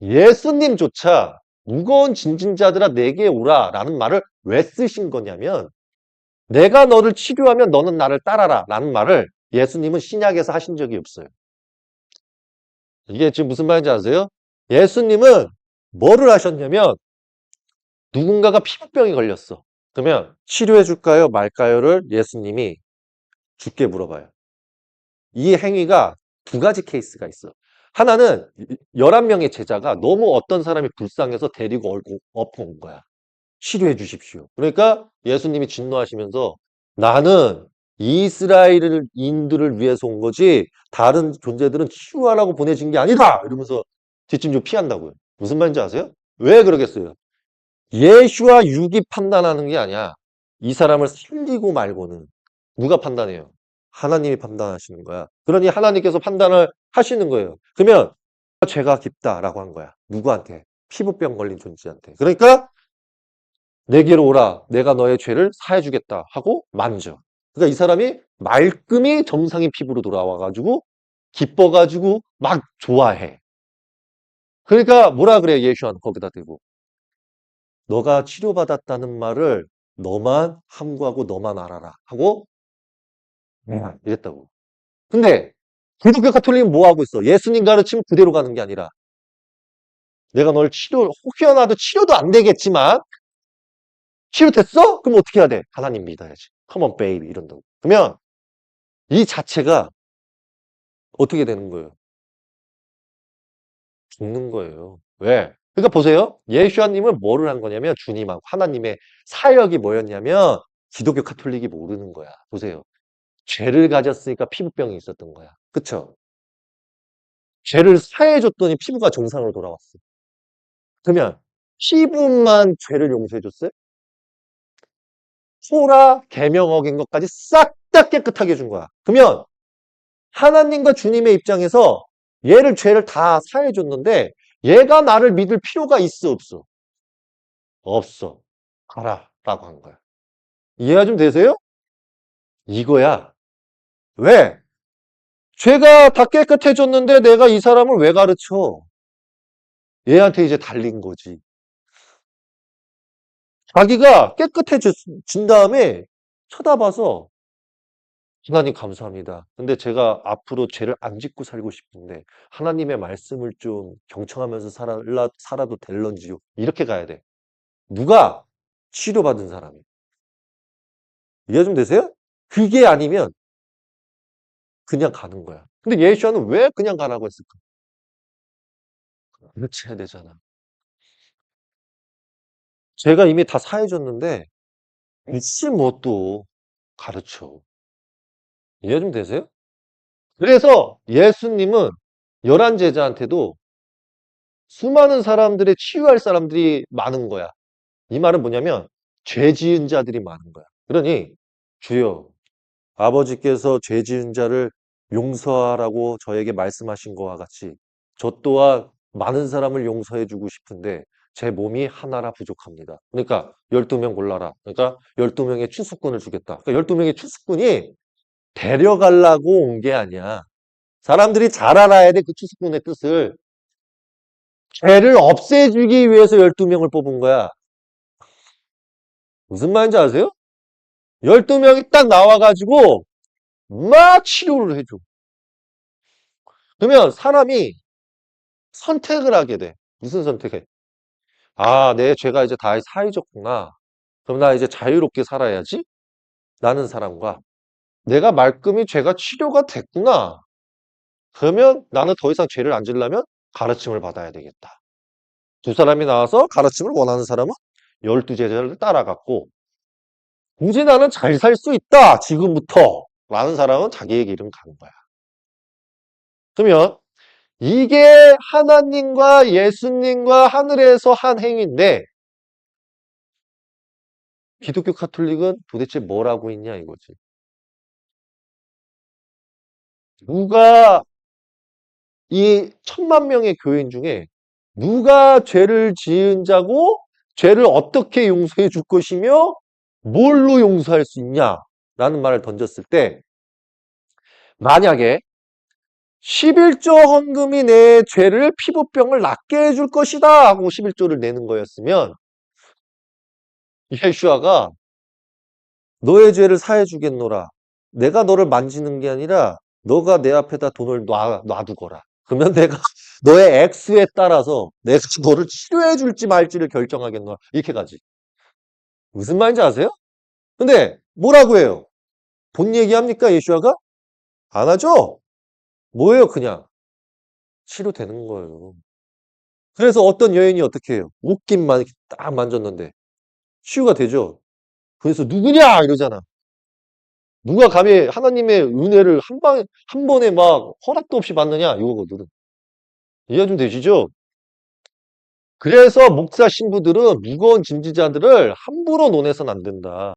예수님조차 무거운 진진자들아 내게 오라 라는 말을 왜 쓰신 거냐면 내가 너를 치료하면 너는 나를 따라라 라는 말을 예수님은 신약에서 하신 적이 없어요. 이게 지금 무슨 말인지 아세요? 예수님은 뭐를 하셨냐면 누군가가 피부병이 걸렸어. 그러면 치료해 줄까요? 말까요?를 예수님이 죽게 물어봐요. 이 행위가 두 가지 케이스가 있어. 하나는 11명의 제자가 너무 어떤 사람이 불쌍해서 데리고 얼고 엎어 온 거야. 치료해 주십시오. 그러니까 예수님이 진노하시면서 나는 이스라엘인들을 위해서 온 거지 다른 존재들은 치유하라고 보내진 게 아니다. 이러면서 뒷짐지고 피한다고요. 무슨 말인지 아세요? 왜 그러겠어요? 예수와 육이 판단하는 게 아니야. 이 사람을 살리고 말고는 누가 판단해요? 하나님이 판단하시는 거야. 그러니 하나님께서 판단을 하시는 거예요. 그러면 죄가 깊다라고 한 거야. 누구한테? 피부병 걸린 존재한테. 그러니까 내게로 오라. 내가 너의 죄를 사해 주겠다 하고 만져. 그러니까 이 사람이 말끔히 정상인 피부로 돌아와 가지고 기뻐 가지고 막 좋아해. 그러니까 뭐라 그래 예수한 거기다 대고 너가 치료받았다는 말을 너만 함구하고 너만 알아라 하고 이랬다고. 근데 기독교 카톨릭은 뭐 하고 있어? 예수님 가르치면 그대로 가는 게 아니라 내가 널 치료 혹여나도 치료도 안 되겠지만 치료됐어? 그럼 어떻게 해야 돼? 하나님 믿어야지. On, baby 이런다고. 그러면 이 자체가 어떻게 되는 거예요? 죽는 거예요. 왜? 그러니까 보세요. 예수아님은 뭐를 한 거냐면 주님하고 하나님의 사역이 뭐였냐면 기독교 카톨릭이 모르는 거야. 보세요. 죄를 가졌으니까 피부병이 있었던 거야. 그쵸? 죄를 사해줬더니 피부가 정상으로 돌아왔어. 그러면 피부만 죄를 용서해줬어요? 소라 계명 어긴 것까지 싹 다 깨끗하게 해준 거야. 그러면 하나님과 주님의 입장에서 얘를 죄를 다 사해줬는데 얘가 나를 믿을 필요가 있어 없어? 없어. 가라 라고 한 거야. 이해가 좀 되세요? 이거야. 왜? 죄가 다 깨끗해졌는데 내가 이 사람을 왜 가르쳐? 얘한테 이제 달린 거지. 자기가 깨끗해진 다음에 쳐다봐서 하나님 감사합니다. 근데 제가 앞으로 죄를 안 짓고 살고 싶은데 하나님의 말씀을 좀 경청하면서 살아, 살아도 될런지요? 이렇게 가야 돼. 누가? 치료받은 사람이. 이해 좀 되세요? 그게 아니면 그냥 가는 거야. 근데 예수와는 왜 그냥 가라고 했을까? 그렇지 해야 되잖아. 제가 이미 다 사해줬는데 뭐또 가르쳐. 이해 좀 되세요? 그래서 예수님은 열한 제자한테도 수많은 사람들의 치유할 사람들이 많은 거야. 이 말은 뭐냐면 죄 지은 자들이 많은 거야. 그러니 주여 아버지께서 죄 지은 자를 용서하라고 저에게 말씀하신 것과 같이 저 또한 많은 사람을 용서해 주고 싶은데 제 몸이 하나라 부족합니다. 그러니까 12명 골라라. 그러니까 12명의 추수꾼을 주겠다. 그러니까 12명의 추수꾼이 데려가려고 온 게 아니야. 사람들이 잘 알아야 돼, 그 추수꾼의 뜻을. 죄를 없애주기 위해서 12명을 뽑은 거야. 무슨 말인지 아세요? 12명이 딱 나와가지고 막 치료를 해줘. 그러면 사람이 선택을 하게 돼. 무슨 선택해? 아, 내 죄가 이제 다 사해졌구나. 그럼 나 이제 자유롭게 살아야지? 라는 사람과 내가 말끔히 죄가 치료가 됐구나. 그러면 나는 더 이상 죄를 안 지려면 가르침을 받아야 되겠다. 두 사람이 나와서 가르침을 원하는 사람은 열두 제자를 따라갔고 굳이 나는 잘 살 수 있다. 지금부터. 라는 사람은 자기에게 이름 가는 거야. 그러면 이게 하나님과 예수님과 하늘에서 한 행위인데 기독교 카톨릭은 도대체 뭘 하고 있냐 이거지. 누가 이 천만 명의 교인 중에 누가 죄를 지은 자고 죄를 어떻게 용서해 줄 것이며 뭘로 용서할 수 있냐 라는 말을 던졌을 때 만약에 11조 헌금이 내 죄를 피부병을 낫게 해줄 것이다 하고 11조를 내는 거였으면 예수아가 너의 죄를 사해 주겠노라. 내가 너를 만지는 게 아니라 너가 내 앞에다 돈을 놔, 놔두거라. 그러면 내가 너의 액수에 따라서 내가 너를 치료해 줄지 말지를 결정하겠노라. 이렇게 가지. 무슨 말인지 아세요? 근데 뭐라고 해요? 돈 얘기합니까? 예수아가? 안 하죠? 뭐예요, 그냥? 치료되는 거예요. 그래서 어떤 여인이 어떻게 해요? 옷깃만 이렇게 딱 만졌는데 치유가 되죠. 그래서 누구냐 이러잖아. 누가 감히 하나님의 은혜를 한 방, 한 번에 막 허락도 없이 받느냐 이거거든. 이해 좀 되시죠? 그래서 목사 신부들은 무거운 진지자들을 함부로 논해서는 안 된다.